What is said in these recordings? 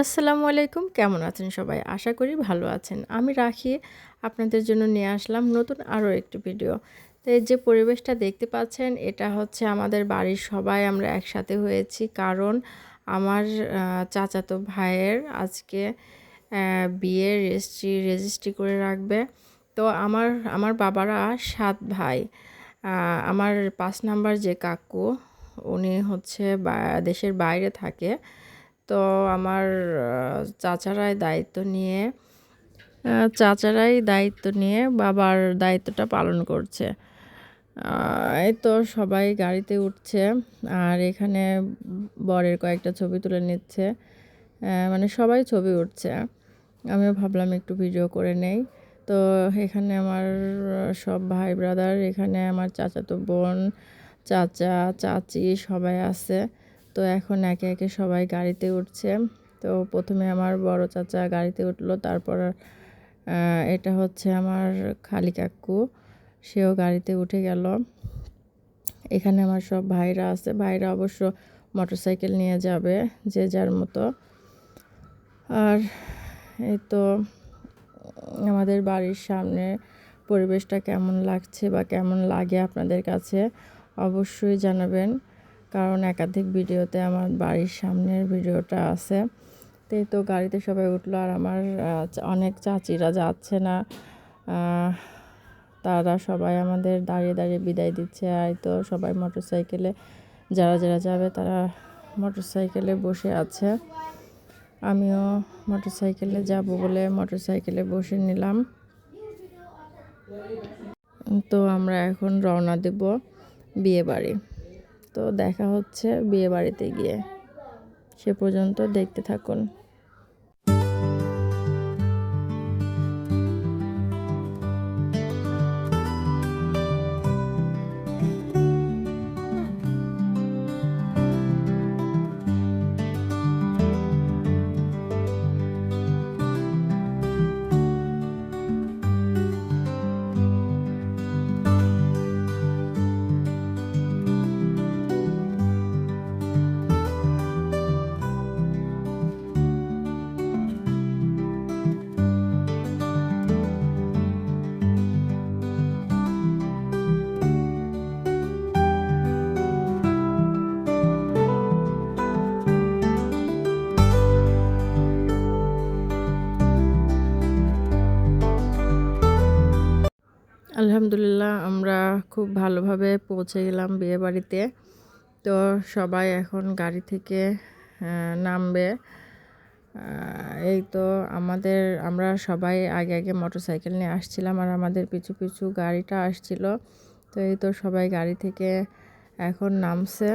আসসালামু আলাইকুম, কেমন আছেন সবাই? আশা করি ভালো আছেন। আমি রাখি, আপনাদের জন্য নিয়ে আসলাম নতুন আরও একটি ভিডিও। তো এই যে পরিবেশটা দেখতে পাচ্ছেন, এটা হচ্ছে আমাদের বাড়ির সবাই, আমরা একসাথে হয়েছি। কারণ আমার চাচাতো ভাইয়ের আজকে বিয়ের রেজিস্ট্রি রেজিস্ট্রি করে রাখবে। তো আমার আমার বাবারা সাত ভাই। আমার পাঁচ নাম্বার যে কাকু, উনি হচ্ছে দেশের বাইরে থাকে। তো আমার চাচারাই দায়িত্ব নিয়ে চাচারাই দায়িত্ব নিয়ে বাবার দায়িত্বটা পালন করছে। এই তো সবাই গাড়িতে উঠছে আর এখানে বরের কয়েকটা ছবি তুলে নিচ্ছে। মানে সবাই ছবি উঠছে। আমিও ভাবলাম একটু ভিডিও করে নেই। তো এখানে আমার সব ভাই ব্রাদার, এখানে আমার চাচাতো বোন, চাচা, চাচি সবাই আছে। তো এখন একে একে সবাই গাড়িতে উঠছে। তো প্রথমে আমার বড় চাচা গাড়িতে উঠল, তারপর এটা হচ্ছে আমার খালি কাকু। সেও গাড়িতে উঠে গেল। এখানে আমার সব ভাইরা আছে। ভাইরা অবশ্য মোটরসাইকেল নিয়ে যাবে যে যার মতো। আর এই তো আমাদের বাড়ির সামনে পরিবেশটা কেমন লাগছে বা কেমন লাগে আপনাদের কাছে অবশ্যই জানাবেন। কারণ একাধিক ভিডিওতে আমার বাড়ির সামনের ভিডিওটা আছে। তো তো গাড়িতে সবাই উঠল আর আমার অনেক চাচিরা যাচ্ছে না। তারা সবাই আমাদের দাঁড়িয়ে দাঁড়িয়ে বিদায় দিচ্ছে। আর তো সবাই মোটর সাইকেলে যারা যারা যাবে তারা মোটর সাইকেলে বসে আছে। আমিও মোটর সাইকেলে যাব বলে মোটর সাইকেলে বসে নিলাম। তো আমরা এখন রওনা দেব বিয়ে বাড়ি তো দেখা হচ্ছে বিয়ে বাড়িতে গিয়ে। সে পর্যন্ত দেখতে থাকুন। আলহামদুলিল্লাহ আমরা খুব ভালোভাবে পৌঁছে গেলাম বিয়ে বাড়িতে তো সবাই এখন গাড়ি থেকে নামবে। এই তো আমাদের, আমরা সবাই আগে আগে মোটরসাইকেল নিয়ে আসছিলাম আর আমাদের পিছু পিছু গাড়িটা আসছিল। তো এই তো সবাই গাড়ি থেকে এখন নামছে।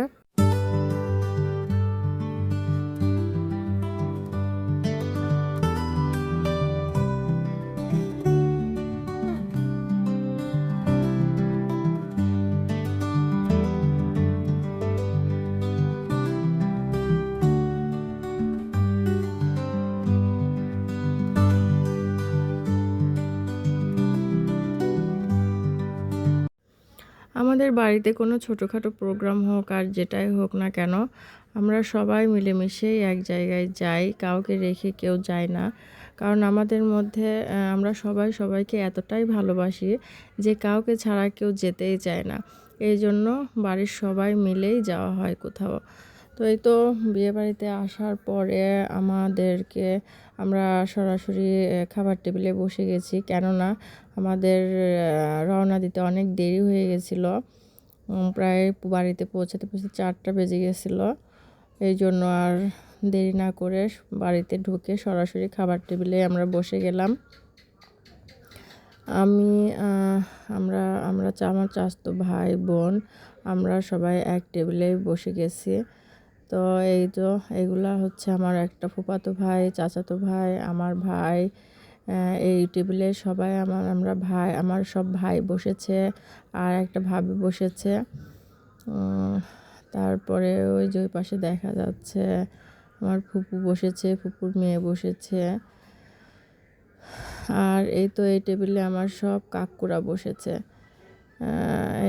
আমাদের বাড়িতে কোনো ছোটোখাটো প্রোগ্রাম হোক আর যেটাই হোক না কেন, আমরা সবাই মিলেমিশেই এক জায়গায় যাই, কাউকে রেখে কেউ যায় না। কারণ আমাদের মধ্যে আমরা সবাই সবাইকে এতটাই ভালোবাসি যে কাউকে ছাড়া কেউ যেতেই চায় না। এই জন্য বাড়ির সবাই মিলেই যাওয়া হয় কোথাও। তো এই তো বিয়েবাড়িতে আসার পরে আমাদেরকে আমরা সরাসরি খাবার টেবিলে বসে গেছি। কেননা আমাদের রওনা দিতে অনেক দেরি হয়ে গেছিল। প্রায় বাড়িতে পৌঁছাতে পৌঁছাতে চারটা বেজে গেছিল। এই জন্য আর দেরি না করে বাড়িতে ঢুকে সরাসরি খাবার টেবিলে আমরা বসে গেলাম। আমি আমরা আমরা আমার চাস্তো ভাই, বোন, আমরা সবাই এক টেবিলে বসে গেছি। তো এই তো, এগুলা হচ্ছে আমার একটা ফুপাতো ভাই, চাচাতো ভাই, আমার ভাই এই টেবিলে সবাই আমার, আমরা ভাই, আমার সব ভাই বসেছে, আর একটা ভাবি বসেছে। তারপরে ওই যে ওই পাশে দেখা যাচ্ছে, আমার ফুপু বসেছে, ফুপুর মেয়ে বসেছে। আর এই তো এই টেবিলে আমার সব কাকুরা বসেছে।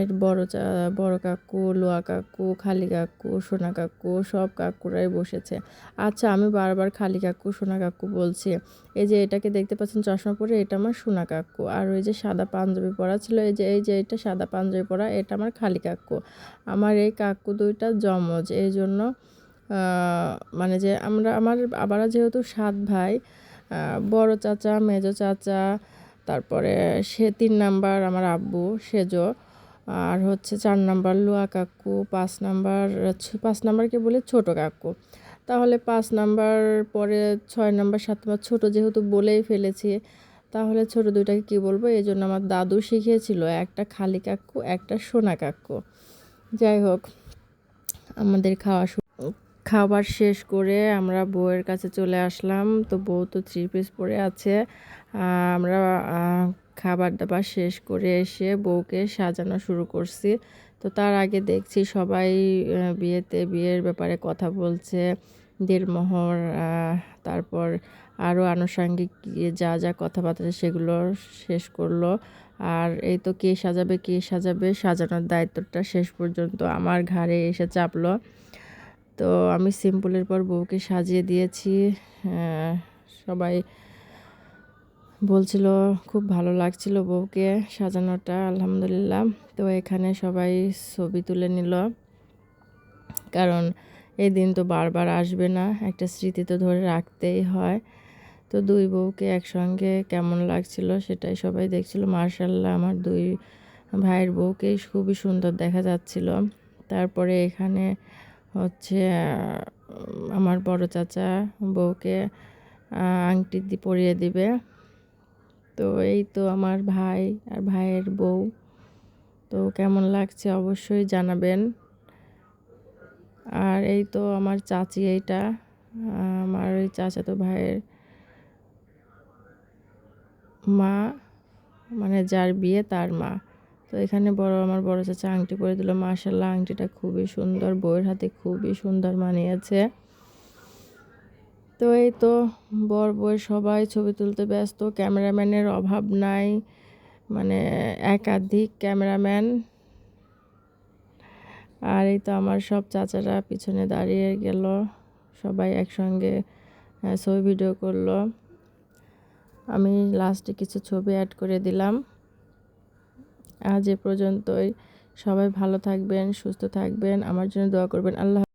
এর বড় চা, বড় কাকু, লোয়া কাকু, খালি কাকু, সোনা কাকু, সব কাকুরাই বসেছে। আচ্ছা আমি বারবার খালি কাকু, সোনা কাকু বলছি। এই যে এটাকে দেখতে পাচ্ছেন চশমা পরে, এটা আমার সোনা কাকু। আর ওই যে সাদা পাঞ্জাবি পরা ছিল, এই যে এই যে এটা সাদা পাঞ্জাবি পরা, এটা আমার খালি কাকু। আমার এই কাকু দুইটা জমজ এই জন্য মানে যে আমরা, আমার, আবার যেহেতু সাত ভাই বড় চাচা, মেজো চাচা তারপরে সে তিন নাম্বার আমার আব্বু, সেজো। আর হচ্ছে চার নাম্বার লুয়া কাকু, পাঁচ নাম্বার পাঁচ নাম্বারকে বলে ছোট কাকু। তাহলে পাঁচ নাম্বার পরে ছয় নাম্বার, সাত নাম্বার ছোটো যেহেতু বলেই ফেলেছি, তাহলে ছোট দুইটাকে কি বলব? এই জন্য আমার দাদু শিখিয়েছিল, একটা খালি কাকু, একটা সোনা কাকু। যাই হোক, আমাদের খাওয়া খাবার শেষ করে আমরা বউয়ের কাছে চলে আসলাম। তো বউ তো থ্রি পিস পরে আছে। আমরা খাবার দাবার শেষ করে এসে বউকে সাজানো শুরু করছি। তো তার আগে দেখছি সবাই বিয়েতে, বিয়ের ব্যাপারে কথা বলছে। দেড়মোহর তারপর আরও আনুষঙ্গিক যা যা কথাবার্তা সেগুলো শেষ করল। আর এই তো কে সাজাবে কে সাজাবে, সাজানোর দায়িত্বটা শেষ পর্যন্ত আমার ঘাড়ে এসে চাপলো। তো আমি সিম্পলের পর বউকে সাজিয়ে দিয়েছি। সবাই বলছিল, খুব ভালো লাগছিল বউকে সাজানোটা, আলহামদুলিল্লাহ। তো এখানে সবাই ছবি তুলে নিল। কারণ এই দিন তো বারবার আসবে না, একটা স্মৃতি তো ধরে রাখতেই হয়। তো দুই বউকে একসঙ্গে কেমন লাগছিল সেটাই সবাই দেখছিল। মার্শাল্লাহ, আমার দুই ভাইয়ের বউকেই খুবই সুন্দর দেখা যাচ্ছিল। তারপরে এখানে হচ্ছে আমার বড় চাচা বউকে আংটি পরিয়ে দিবে। তো এই তো আমার ভাই আর ভাইয়ের বউ। তো কেমন লাগছে অবশ্যই জানাবেন। আর এই তো আমার চাচি এইটা, আমার ওই চাচাতো ভাইয়ের মা মানে যার বিয়ে তার মা। তো এখানে বড় আমার বড় চাচা আংটি পরে দিল। মাশাল্লাহ আংটিটা খুবই সুন্দর, বউয়ের হাতে খুবই সুন্দর মানিয়েছে। তো এই তো, বর বউয়ের সবাই ছবি তুলতে ব্যস্ত, ক্যামেরাম্যানের অভাব নাই মানে একাধিক ক্যামেরাম্যান। আর এই তো আমার সব চাচারা পিছনে দাঁড়িয়ে গেল, সবাই একসঙ্গে ছবি ভিডিও করল। আমি লাস্টে কিছু ছবি অ্যাড করে দিলাম। আজ এ পর্যন্তই। সবাই ভালো থাকবেন সুস্থ থাকবেন। আমার জন্য দোয়া করবেন। আল্লাহ